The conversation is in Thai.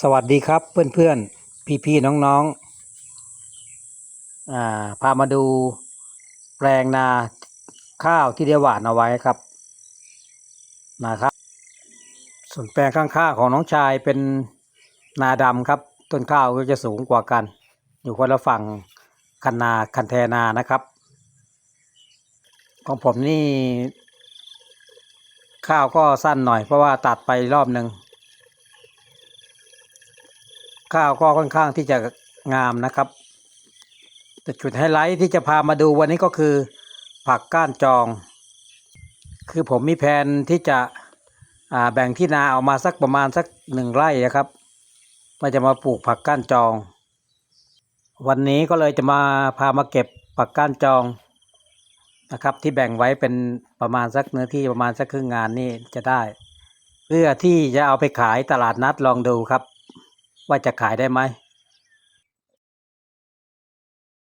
สวัสดีครับเพื่อนๆ พี่ๆ น้องๆอ่าพามาดูแปลงนาข้าวที่ได้หว่านเอาไว้ครับนะครับ ส่วนแปลงข้างๆของน้องชายเป็นนาดำครับ ต้นข้าวก็จะสูงกว่ากัน อยู่คนละฝั่งคันนาคันแทนานะครับ ของผมนี่ ข้าวก็สั้นหน่อยเพราะว่าตัดไปรอบหนึ่ง ข้าวก็ค่อนข้างที่จะงามนะครับ แต่จุดไฮไลท์ที่จะพามาดูวันนี้ก็คือ ผักก้านจอง คือผมมีแผนที่จะแบ่งที่นาออกมาสักประมาณสักหนึ่งไร่นะครับว่าจะมาปลูกผักก้านจอง วันนี้ก็เลยจะมาพามาเก็บผักก้านจองนะครับ ที่แบ่งไว้เป็นประมาณสักเนื้อที่ประมาณสักครึ่งงานนี่จะได้ เพื่อที่จะเอาไปขายตลาดนัดลองดูครับ ว่าจะขายได้ไหม